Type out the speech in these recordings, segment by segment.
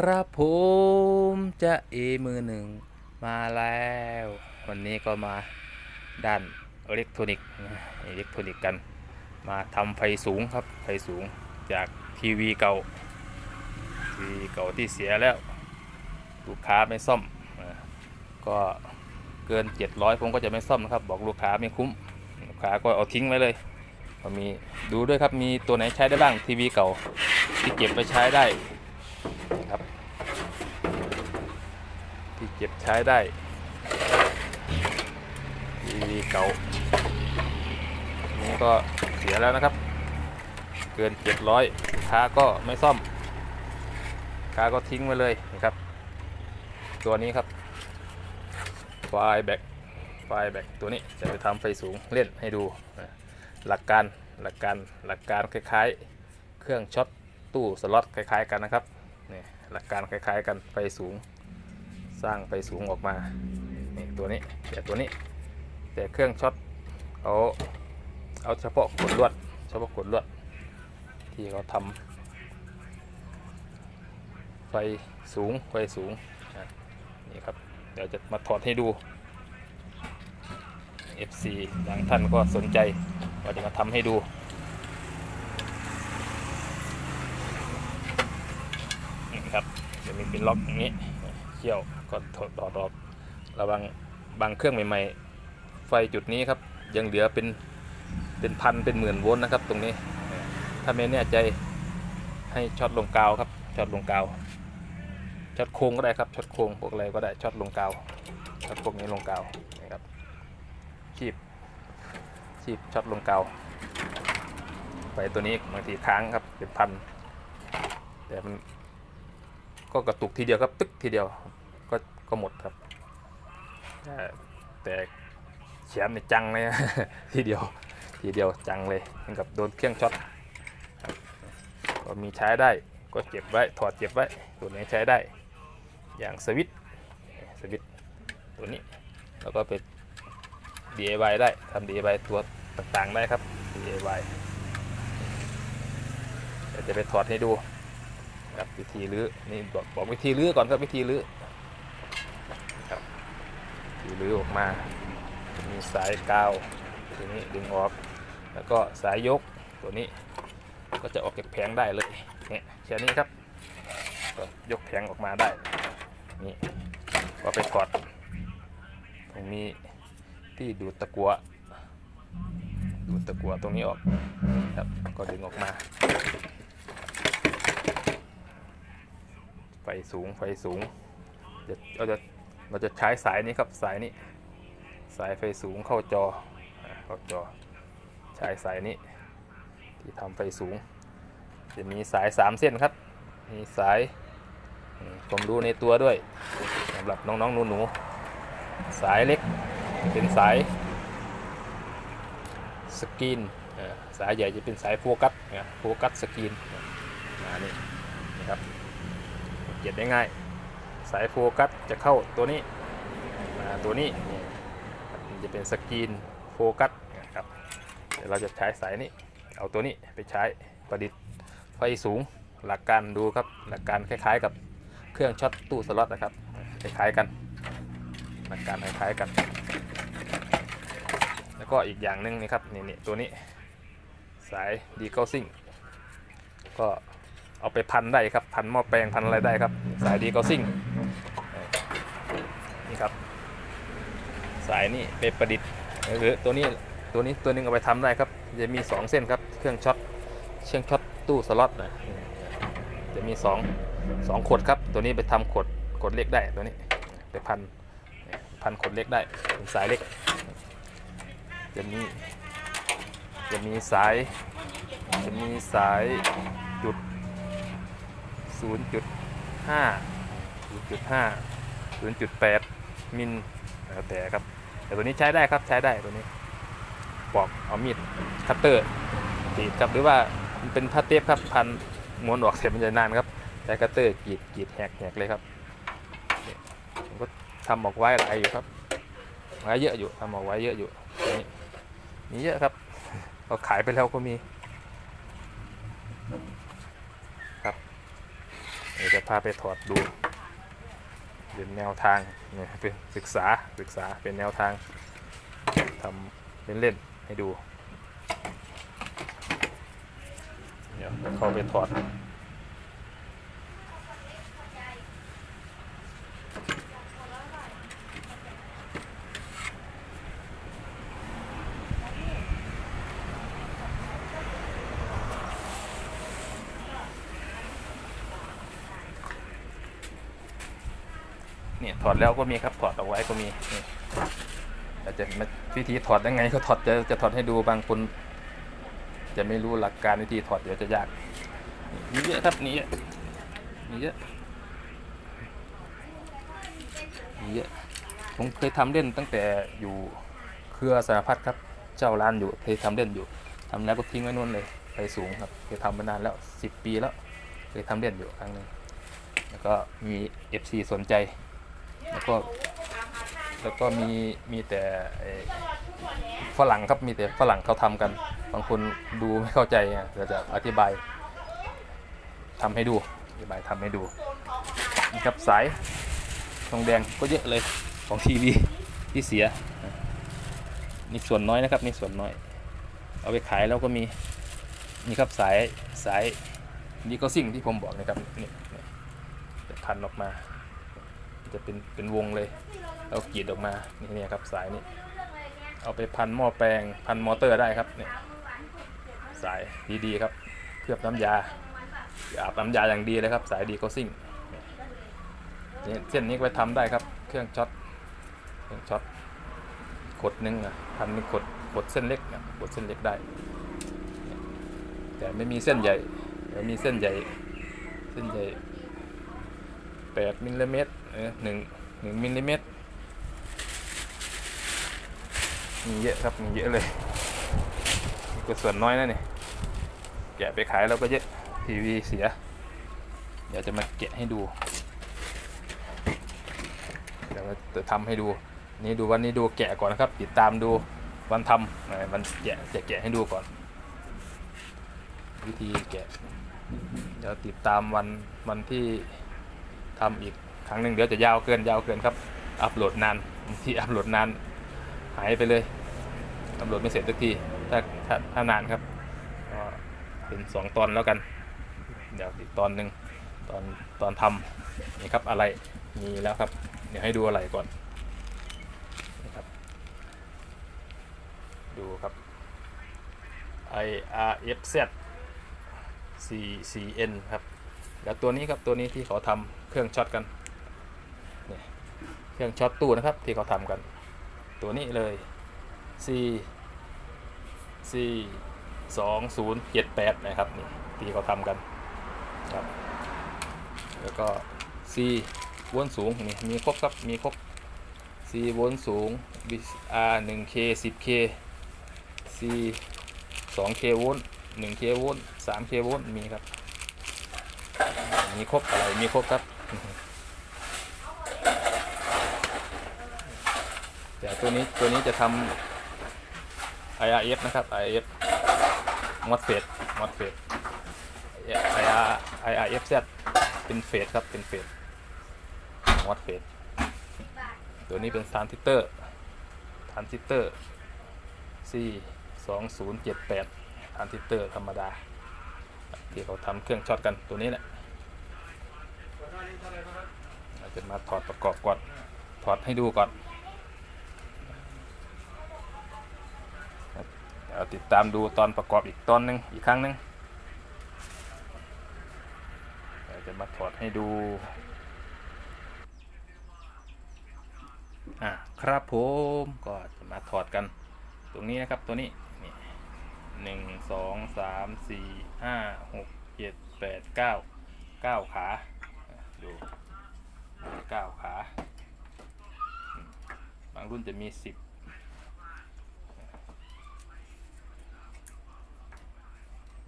ครับผมจะเอมือหนึ่งมาแล้ว วันนี้ก็มาด้านอิเล็กทรอนิกส์อิเล็กทรอนิกส์กัน มาทำไฟสูงครับไฟสูงจากทีวีเก่าทีวีเก่าที่เสียแล้ว ลูกค้าไม่ซ่อม ก็เกิน 700 ผมก็จะไม่ซ่อมนะครับ บอกลูกค้าไม่คุ้ม ลูกค้าก็เอาทิ้งไว้เลยมีดูด้วยครับมีตัวไหนใช้ได้บ้างทีวีเก่าที่เก็บไปใช้ได้ ครับที่ เก็บใช้ได้ทีวีเก่านี้ก็เสียแล้วนะครับ เกิน700ลูกค้าก็ไม่ซ่อมค้าก็ทิ้งไว้เลยนะครับ ตัวนี้ครับไฟแบกไฟแบกตัวนี้จะไปทำไฟสูงเล่นให้ดู หลักการหลักการหลักการคล้ายๆ เครื่องช็อตตู้สล็อตคล้ายๆกันนะครับนี่หลักการคล้ายๆ กันไฟสูง สร้างไฟสูงออกมานี่ตัวนี้แต่ตัวนี้ แต่เครื่องช็อตเอาเอาเฉพาะขดลวด เฉพาะขดลวด ที่เขาทำไฟสูงไฟสูงนะนี่ครับเดี๋ยวจะมาถอดให้ดู FC บางท่านก็สนใจว่าจะมาทำให้ดูนี่ครับจะมีเป็นล็อกอย่างนี้ เขี่ยวก็ถอดออกระวังบางเครื่องใหม่ๆ ไฟจุดนี้ครับ ยังเหลือเป็นเป็นพันเป็นหมื่นโวลต์นะครับ ตรงนี้ ถ้าไม่แน่ใจให้ช็อตลงกาวครับช็อตลงกาวช็อตโค้งก็ได้ครับช็อตโค้งพวกอะไรก็ได้ช็อตลงกาวช็อตพวกนี้ลงกาวนี่ครับชีบชีบช็อตลงกาวไฟตัวนี้บางทีค้างครับเป็นพันแต่มัน ก็กระตุกทีเดียวครับ ตึกทีเดียวก็ก็หมดครับ แต่แต่แขนในจังเลยทีเดียวทีเดียวจังเลยเหมือนกับโดนเครื่องช็อตครับก็มีใช้ได้ก็เก็บไว้ถอดเก็บไว้ตัวไหนใช้ได้ อย่างสวิตสวิตตัวนี้แล้วก็เป็น DIY ได้ทำ DIY ตัวต่างๆได้ครับ DIY เดี๋ยวจะไปถอดให้ดู ครับวิธีรื้อนี่บอกบอกวิธีรื้อก่อนครับวิธีรื้อครับวิธีรื้อออกมา มีสายกาวตัวนี้ดึงออก แล้วก็สายยกตัวนี้ก็จะออกจากแผงได้เลยเนี่ยแค่นี้ครับก็ยกแผงออกมาได้นี่ก็ไปถอดตรงนี้ที่ดูดตะกัวดูดตะกัวตรงนี้ออกครับก็ดึงออกมา ไฟสูงไฟสูงเดี๋ยวเราจะเราจะใช้สายนี้ครับสายนี้ สายไฟสูงเข้าจอเข้าจอใช้สายนี้ ที่ทำไฟสูง จะมีสาย 3 เส้นครับ มีสายอืมผมดูในตัวด้วยสำหรับน้องๆหนูๆสายเล็กเป็นสายสกรีนสายใหญ่จะเป็นสายโฟกัสโฟกัสสกรีนนี่นะครับ เก็บได้ง่าย สายโฟกัสจะเข้าตัวนี้มาตัวนี้นี่จะเป็นสกรีนโฟกัสนะครับเดี๋ยวเราจะใช้สายนี้ เอาตัวนี้ไปใช้ประดิษฐ์ไฟสูงหลักการดูครับหลักการคล้ายๆกับเครื่องช็อตตู้สล็อตนะครับคล้ายๆกันหลักการคล้ายๆกัน แล้วก็อีกอย่างหนึ่งนี่ครับนี่นี่ตัวนี้สายดีเกาซิ่งก็ เอาไปพันได้ครับ พันหม้อแปลงพันอะไรได้ครับ สายดีก็ซิ่งนี่ครับ สายนี่ไปประดิษฐ์หรือตัวนี้ตัวนี้ตัวนึงเอาไปทำได้ครับ จะมี 2 เส้นครับ เครื่องช็อตเครื่องช็อตตู้สล็อตนะจะมี 2 2ขดครับ ตัวนี้ไปทำขดขดเล็กได้ตัวนี้ไปพันพันขดเล็กได้เป็นสายเล็ก จะมีจะมีสายจะมีสายจุด 0.5 0.5 0.8 มิลแล้วแต่ครับ แต่ตัวนี้ใช้ได้ครับใช้ได้ตัวนี้ปอกเอามีดคัตเตอร์กรีดครับหรือว่ามันเป็นผ้าเทปครับพันม้วนออกเสร็จมันจะนานครับใช้คัตเตอร์กรีดกรีดแหกแหกเลยครับผมก็ทำออกไว้หลายอยู่ครับไว้เยอะอยู่ทำออกไว้เยอะอยู่นี้มีเยอะครับเราขายไปแล้วก็มี เดี๋ยวจะ พาไปถอดดูเป็นแนวทางเนี่ยเป็นศึกษาศึกษาเป็นแนวทางทำเป็นเล่นๆให้ดู เดี๋ยวเข้าไปถอด ดแล้วก็มีครับถอดเอาไว้ก็มีแต่จะวิธีถอดยังไงก็ถอดจะจะถอดให้ดูบางคน จะไม่รู้หลักการวิธีถอดเดี๋ยวจะยากนี่เยอะครับนี่เยอะนี่เยอะนี่เยอะผมเคยทำเล่นตั้งแต่อยู่เครือสารพัดครับ เจ้าร้านอยู่เคยทำเล่นอยู่ทำแล้วก็ทิ้งไว้นู่นเลยไปสูงครับเคยทำมานานแล้วสิบปีแล้วเคยทำเล่นอยู่ครั้งหนึ่งแล้วก็มี FC สนใจ แล้วก็แล้วก็มีมีแต่ฝรั่งครับมีแต่ฝรั่งเขาทำกัน บางคนดูไม่เข้าใจเดี๋ยวจะอธิบายทำให้ดูอธิบายทำให้ดูนี่ครับสายทองแดงก็เยอะเลยของทีวีที่เสียนี่ส่วนน้อยนะครับนี่ส่วนน้อย เอาไปขายแล้วก็มีนี่ครับสายสายนี่ก็สิ่งที่ผมบอกนะครับนี่จะพันออกมา จะเป็นเป็นวงเลยแล้วกรีดออกมานี่เนี่ยครับสายนี้เอาไปพันหม้อแปลงพันมอเตอร์ได้ครับเนี่ยสายดีๆครับเคลือบน้ำยาอาบน้ำยาอย่างดีเลยครับ สายดีโกซิ่งเนี่ยเส้นนี้ไปทำได้ครับ เครื่องช็อตเครื่องช็อตขดหนึงอะพันหนึ่งขดขดเส้นเล็กอะขดเส้นเล็กได้ แต่ไม่มีเส้นใหญ่แต่มีเส้นใหญ่เส้นใหญ่แปดมิลลิเมตร ออหนึ่งหนึ่งมิลลิเมตรมีเยอะครับมีเยอะเลยก็ส่วนน้อยนะเนี่ยแกะไปขายแล้วก็เยอะทีวีเสีย เดี๋ยวจะมาแกะให้ดูเดี๋ยวจะทำให้ดูนี่ดูวันนี้ดูแกะก่อนนะครับ ติดตามดูวันทำวันแกะจะแกะให้ดูก่อน วิธีแกะ เดี๋ยวติดตามวันวันที่ทำอีก ครั้งหนึ่งเดี๋ยวจะยาวเกินยาวเกินครับ อัปโหลดนานที่อัปโหลดนานหายไปเลย อัปโหลดไม่เสร็จสักทีถ้าถ้าถ้านานครับก็เป็นสองตอนแล้วกัน เดี๋ยวอีกตอนหนึ่งตอนตอนทำนี่ครับอะไรมีแล้วครับ เดี๋ยวให้ดูอะไรก่อนนี่ครับ ดูครับ IRFZ CCN ครับ แล้วตัวนี้ครับตัวนี้ที่เขาทำเครื่องช็อตกัน เครื่องช็อตตู้นะครับที่เขาทำกัน ตัวนี้เลย C C สองศูนย์เจ็ดแปดนะครับนี่ที่เขาทำกันครับแล้วก็ C วนสูงนี่มีครบครับมีครบ C วนสูง R 1 K 10 K C 2 K วลต์1 K วลต์3 K วลต์มีครับมีครบอะไรมีครบครับ แต่ตัวนี้ตัวนี้จะทำ IRF นะครับ IRF มอดเฟดมอดเฟด IR IRFZ เป็นเฟดครับ เป็นเฟดมอดเฟดตัวนี้เป็นทรานซิสเตอร์ทรานซิสเตอร์ C 2 0 7 8ทรานซิสเตอร์ธรรมดา ที่เขาทำเครื่องช็อตกันตัวนี้แหละเราจะมาถอดประกอบก่อน ถอดให้ดูก่อนเดี๋ยว ติดตามดูตอนประกอบอีกตอนหนึ่งอีกครั้งหนึ่งจะมาถอดให้ดูอะครับผมก็จะมาถอดกัน ตรงนี้นะครับตัวนี้นี่หนึ่งสองสามสี่ห้าหกเจ็ดแปดเก้าเก้าขาดูเก้าขา บางรุ่นจะมีสิบ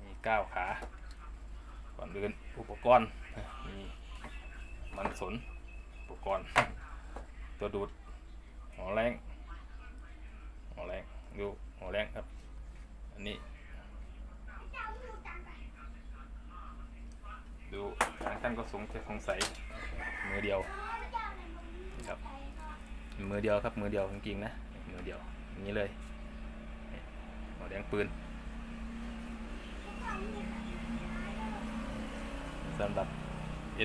มีเก้าขา ก่อนอื่นอุปกรณ์มีมันสนอุปกรณ์ ตัวดูดหัวแรงหัวแรงดูหัวแรงครับ อันนี้ ดูทางใต้านก็สงจะสงสัยมือเดียวนะครับมือเดียวครับมือเดียวจริงๆนะมือเดียวอย่างนี้เลยหัวแดงปืน สำหรับ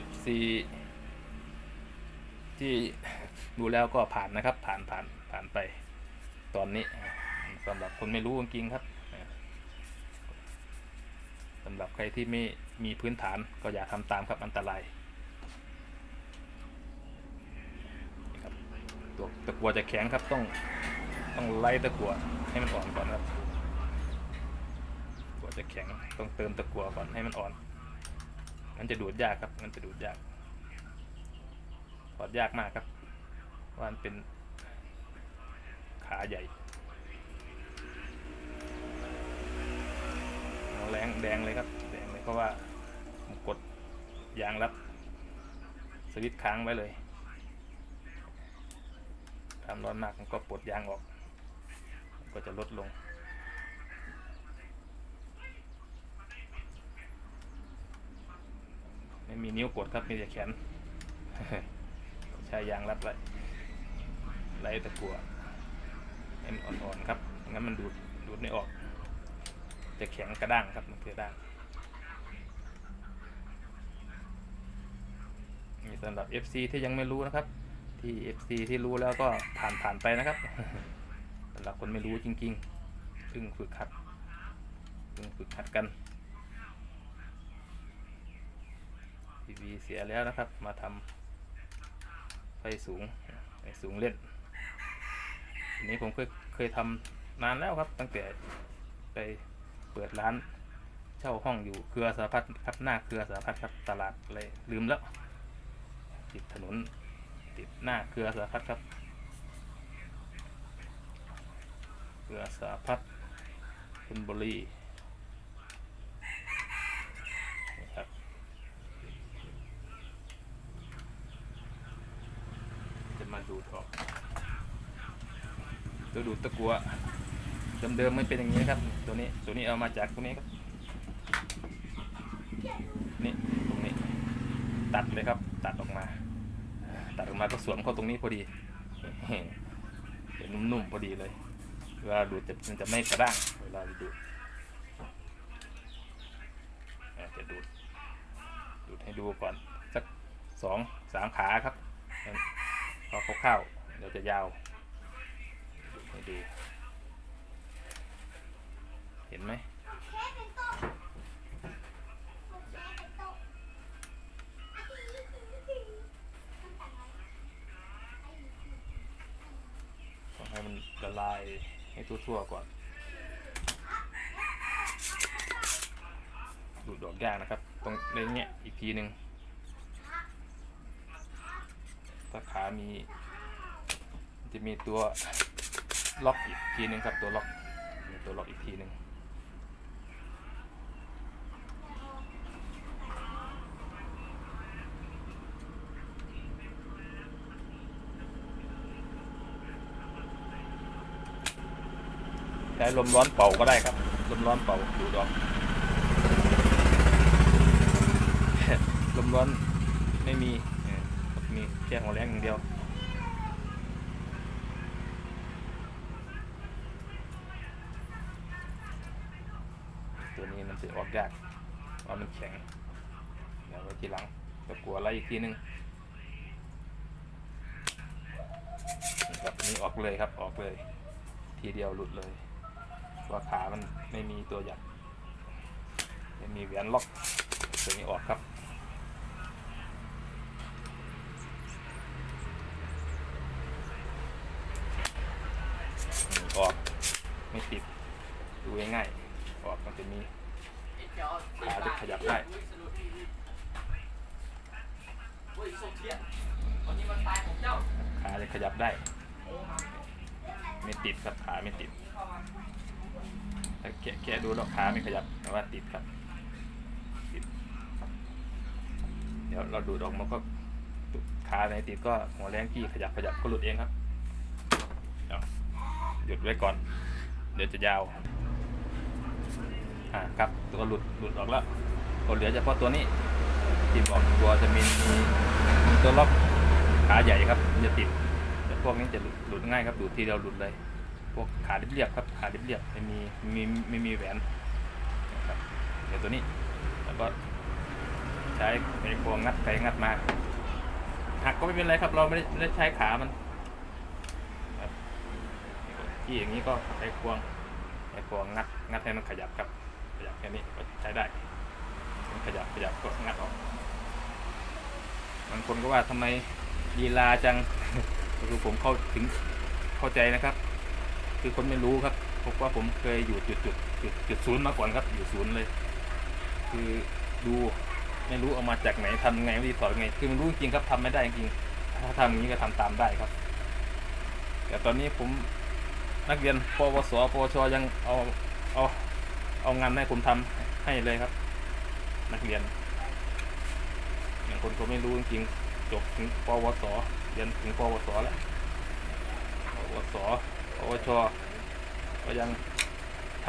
FC ที่ดูแล้วก็ผ่านนะครับ ผ่านผ่านผ่านไปตอนนี้สำหรับคนไม่รู้จริงครับสำหรับใครที่ไม่มีพื้นฐานก็อย่าทำตามครับอันตรายครับตัวตะกัวจะแข็งครับต้องต้องไล่ตะกัวให้มันอ่อนก่อนครับตะกัวจะแข็งต้องเติมตะกัวก่อนให้มันอ่อน มันจะดูดยากครับ มันจะดูดยากถอดยากมากครับเพราะมันเป็นขาใหญ่แรงแดงเลยครับ แดงเลยเพราะว่าผมกดยางรับ สวิตช์ค้างไว้เลยทำร้อนมากมันก็ปลดยางออก ก็จะลดลง ไม่มีนิ้วกดครับมีแต่แขนใช้ยางรัดไว้ไล่ตะกัวให้มันอ่อนๆครับงั้นมันดูดดูดไม่ออก จะแข็งกระด้างครับมันคือกระด้างนี่สำหรับ FC ที่ยังไม่รู้นะครับ ที่ FC ที่รู้แล้วก็ผ่านผ่านไปนะครับสำหรับคนไม่รู้จริงๆเพิ่งฝึกหัดเพิ่งฝึกหัดกัน ทีวีเสียแล้วนะครับ มาทำไฟสูงไฟสูงเล่นอันนี้ผมเคยเคยทำนานแล้วครับ ตั้งแต่ไปเปิดร้านเช่าห้องอยู่เครือสารพัดครับหน้าเครือสารพัดครับตลาดอะไรลืมแล้ว ติดถนนติดหน้าเครือสารพัดครับเครือสารพัดชลบุรีนี่ครับจะมา ดูดออกตัวดูดตะกัวเดิมๆไม่เป็นอย่างนี้นะครับ ตัวนี้ตัวนี้เอามาจากตรงนี้ครับนี่ตรงนี้ตัดเลยครับ ตัดออกมา ตัดออกมาก็สวมเข้าตรงนี้พอดีเห็นนุ่มๆพอดีเลยเวลาดูดจะมันจะไม่กระด้างเวลาดูดจะดูดดูดให้ดูก่อนสักสองสามขาครับ พอเข้าวๆเดี๋ยวจะยาวดูดให้ดู เห็นไหมต้องให้มันละลายให้ทั่วๆก่อนดูดดอกยากนะครับ ตรงในเนี้ยอีกทีหนึ่งถ้าขามีมัน จะมีตัวล็อกอีกทีหนึ่งครับตัวล็อกมีตัวล็อกอีกทีหนึ่งใช้ลมร้อนเป่าก็ได้ครับ ลมร้อนเป่าดูดอกลมร้อนไม่มีมีแค่หัวแรงอย่างเดียวนี้มันจะออกยากเพราะมันแข็ง เดี๋ยวไว้ทีหลังก็ กลัวอะไรอีกทีนึงนี่ครับอันนี้ออกเลยครับออกเลย ทีเดียวหลุดเลยว่าขามันไม่มีตัวหยัดไม่มีแหวนล็อกตัวนี้ออกครับออกไม่ติดดูง่ายๆออกมันจะมีขาจะขยับได้ ขาจะขยับได้ ไม่ติดครับขาไม่ติดแกะแกะดูแล้วขาไม่ขยับแต่ว่าติดครับติดเดี๋ยวเราดูดออกมันก็ขาไหนติดก็หัวแรงที่ขยับขยับก็หลุดเองครับเอาหยุดไว้ก่อน เดี๋ยวจะยาวอ่าครับตัวหลุดหลุดออกแล้วก็เหลือเฉพาะตัวนี้ ที่บอกตัวจะมีมีตัวล็อกขาใหญ่ครับมันจะติดแต่พวกนี้จะหลุดง่ายครับดูดทีเดียวหลุดเลย พวกขาเรียบๆครับขาเรียบๆไม่มีมีไม่มีแหวนนะครับเดี๋ยวตัวนี้แล้วก็ใช้ไอ้พวงงัดไปงัดมาหักก็ไม่เป็นไรครับ เราไม่ได้ใช้ขามันที่อย่างนี้ก็ใช้ควงใช้ควงงัดงัดให้มันขยับครับขยับแค่นี้ก็ใช้ได้มันขยับขยับก็งัดออก บางคนก็ว่าทำไมลีลาจังก็คือผมเข้าถึงเข้าใจนะครับ คือคนไม่รู้ครับพบว่าผมเคยอยู่จุดจุดจุดจุดศูนย์มาก่อนครับ อยู่ศูนย์เลย คือดูไม่รู้เอามาจากไหนทำยังไงวิธีถอดยังไง คือมันรู้จริงครับทำไม่ได้จริงถ้าทำอย่างนี้ก็ทำตามได้ครับ แต่ตอนนี้ผมนักเรียนปวสปวชยังเอาเอาเอางานให้ผมทำให้เลยครับ นักเรียน คนก็ไม่รู้จริงๆจบถึงปวสเรียนถึงปวสแล้วปวสปวชก็ยังท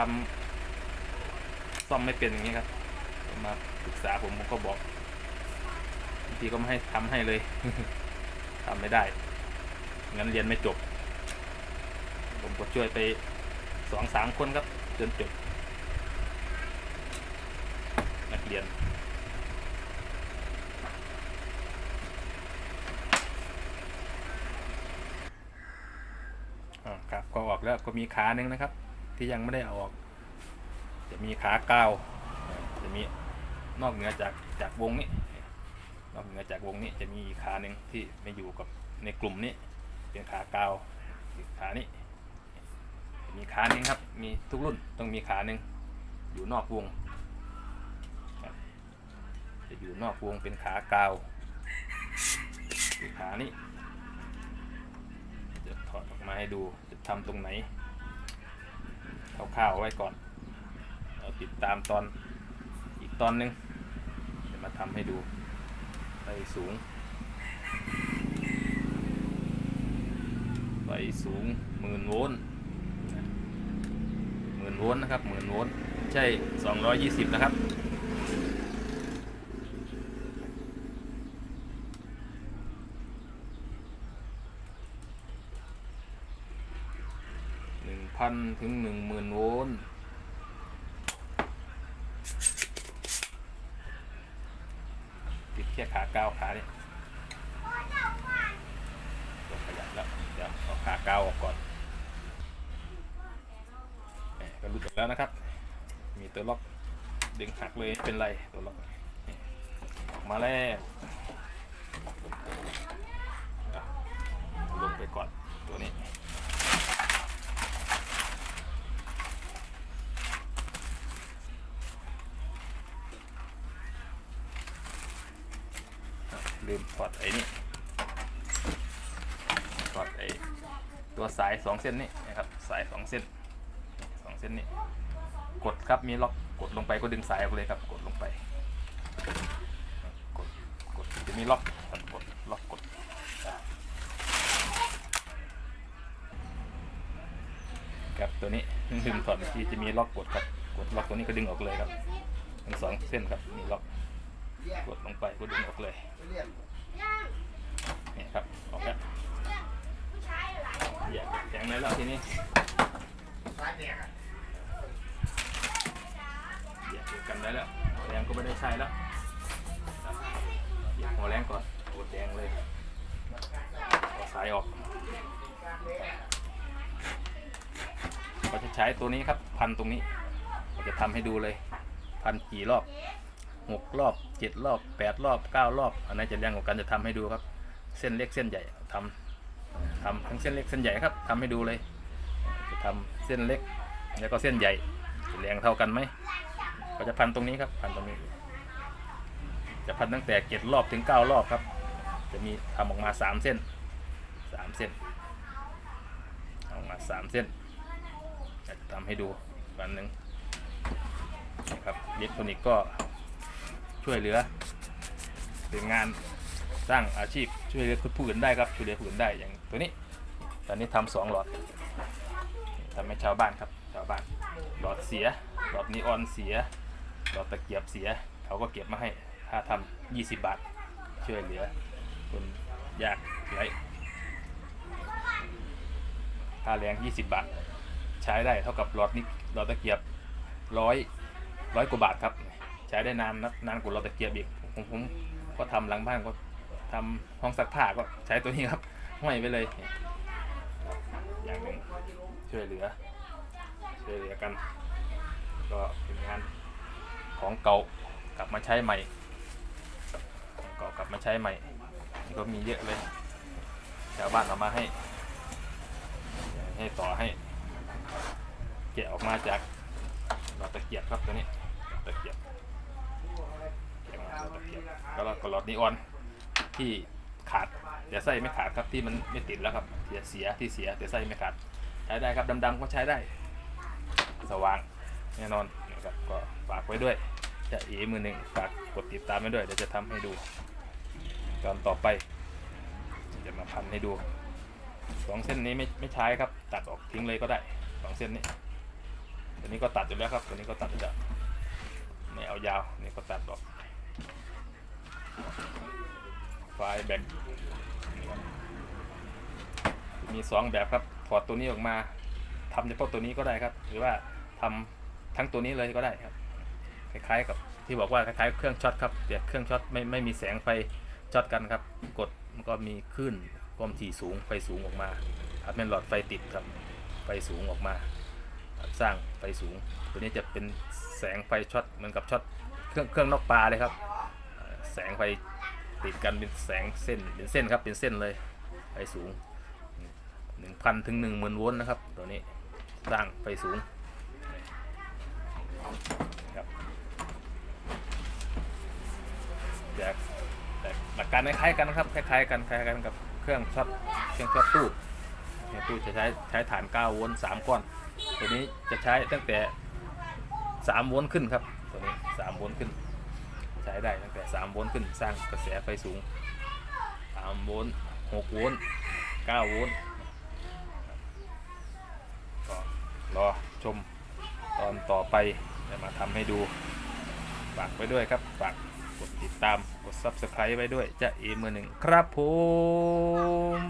ำซ่อมไม่เป็นอย่างนี้ครับมาปรึกษาผมผมก็บอกบางทีก็ไม่ให้ทำให้เลยทำไม่ได้ งั้นเรียนไม่จบ ผมก็ช่วยไปสองสามคนครับ จนจบนักเรียน อ่าครับก็ออก แล้วก็มีขาหนึ่งนะครับ ที่ยังไม่ได้ออก จะมีขาเก้าวจะมีนอกเหนือจากจากวงนี้ นอกเหนือจากวงนี้จะมีอีกขาหนึ่งที่ไม่อยู่กับในกลุ่มนี้ เป็นขาเก้าวขานี้มีขาหนึ่งครับ มีทุกรุ่นต้องมีขาหนึ่งอยู่นอกวง จะอยู่นอกวงเป็นขาเก้าวขานี้ ถอดออกมาให้ดูจะทำตรงไหนคร่าวๆไว้ก่อนเราติดตามตอนอีกตอนหนึงจะมาทำให้ดูไฟสูงไฟสูงหมื่นโวลต์หมื่นโวลต์นะครับหมื่นโวลต์ไม่ใช่ 220 นะครับ ห นึ่งพันถึงหนึ่งหมื่นโวลต์ติดแค่ขาเก้าขาเนี่ยตัวขยับแล้วเดี๋ยวเอาขาเก้าออกก่อนแหม่ก็หลุดออกแล้วนะครับ มีตัวล็อกดึงหักเลยเป็นไรตัวล็อกออกมาแล้วลงไปก่อนตัวนี้ ลืมถอดไอ้นี่ถอดไอ้ตัวสายสองเส้นนี่นะครับสายสองเส้นสองเส้นนี่กดครับมีล็อกกดลงไปก็ดึงสายออกเลยครับ กดลงไปกดกดจะมีล็อกครับกดล็อกกดครับตัวนี้ลืมถอดเมื่อกี้จะมีล็อกกดครับกดล็อกตัวนี้ก็ดึงออกเลยครับทั้งสองเส้นครับมีล็อก กดลงไปก็ดึงออกเลยนี่ครับออกแล้วแยกแข็งเลยแล้วทีนี้แยกเดียวกันได้แล้วแรงก็ไม่ได้ใช้แล้วแยกหัวแรงก่อนโอ้แดงเลยสายออกก็จะใช้ตัวนี้ครับพันตรงนี้เราจะทำให้ดูเลย พันกี่รอบ หกรอบเจ็ดรอบแปดรอบเก้ารอบ อันนั้นจะแรงกว่ากันจะทำให้ดูครับ เส้นเล็กเส้นใหญ่ทำทำทั้งเส้นเล็กเส้นใหญ่ครับทำให้ดูเลย จะทำเส้นเล็ก แล้วก็เส้นใหญ่จะแรงเท่ากันไหมก็จะพันตรงนี้ครับ พันตรงนี้ จะพันตั้งแต่เจ็ดรอบถึงเก้ารอบครับ จะมีทำออกมาสามเส้นสามเส้นออกมาสามเส้นจะทำให้ดูวันหนึ่งนะครับอิเล็กทรอนิกส์ก็ ช่วยเหลือเป็นงานสร้างอาชีพช่วยเหลือคนผู้อื่นได้ครับช่วยเหลือผู้อื่นได้อย่างตัวนี้ ตอนนี้ทำสองหลอดทำให้ชาวบ้านครับชาวบ้านหลอดเสียหลอดนีออนเสียหลอดตะเกียบเสีย เขาก็เก็บมาให้ทค่าทำ20 บาท ช่วยเหลือคนยากไร้ค่าแรง 20 บาท ใช้ได้เท่ากับหลอดนี้หลอดตะเกียบร้อยร้อยกว่าบาทครับ ใช้ได้นานนะนานกว่าหลอดตะเกียบอีกผมผมก็ทำหลังบ้านก็ทำห้องซักผ้าก็ใช้ตัวนี้ครับห้อยไปเลย อย่างหนึ่งช่วยเหลือ ช่วยเหลือกัน ก็เป็นงานของเก่ากลับมาใช้ใหม่ของเก่ากลับมาใช้ใหม่นี่ก็มีเยอะเลยชาวบ้านเอามาให้ ให้ต่อให้แกะออกมาจากหลอดตะเกียบครับตัวนี้ตะเกียบ กะออกมาหลอดก็หลอดนีออนที่ขาดแต่ไส้ไม่ขาดครับที่มันไม่ติดแล้วครับเสียเสียที่เสียแต่ไส้ไม่ขาดใช้ได้ครับดำๆก็ใช้ได้ สว่างแน่นอนนะครับก็ฝากไว้ด้วยจะเอมือหนึ่งฝากกดติดตามไว้ด้วยเดี๋ยวจะทำให้ดู ตอนต่อไปจะมาพันให้ดูสองเส้นนี้ไม่ไม่ใช้ครับ ตัดออกทิ้งเลยก็ได้สองเส้นนี้ตัวนี้ก็ตัดอยู่แล้วครับตัวนี้ก็ตัดจะไม่เอายาวนี่ก็ตัดออก ไฟล์แบ็กมีสองแบบครับถอดตัวนี้ออกมาทำเฉพาะตัวนี้ก็ได้ครับ หรือว่าทำทั้งตัวนี้เลยก็ได้ครับ คล้ายๆกับที่บอกว่าคล้ายๆเครื่องช็อตครับแต่เครื่องช็อตไม่ไม่มีแสงไฟช็อตกันครับ กดมันก็มีคลื่นความถี่สูงไฟสูงออกมาถ้าเป็นหลอดไฟติดครับไฟสูงออกมา สร้างไฟสูง ตัวนี้จะเป็นแสงไฟช็อตเหมือนกับช็อตเครื่องเครื่องนอกปลาเลยครับ แสงไฟ ติดกันเป็นแสงเส้นเป็นเส้นครับเป็นเส้นเลยไฟสูง 1,000 ถึง 10,000 โวลต์นะครับ ตัวนี้สร้างไฟสูงครับแต่แต่หลักการคล้ายๆกันนะครับคล้ายๆกันคล้ายๆกันกับเครื่องช็อตเครื่องช็อตตู้เครื่องตู้จะใช้ใช้ฐาน 9 โวลต์3ก้อน ตัวนี้จะใช้ตั้งแต่ 3 โวลต์ขึ้นครับ ตัวนี้ 3 โวลต์ขึ้น ใช้ได้ตั้งแต่3โวลต์ขึ้นสร้างกระแสไฟสูง3โวลต์6โวลต์9โวลต์ก็รอชมตอนต่อไปจะมาทำให้ดู ฝากไว้ด้วยครับ ฝากกดติดตามกด Subscribe ไว้ด้วยจะเอมือหนึ่งครับผม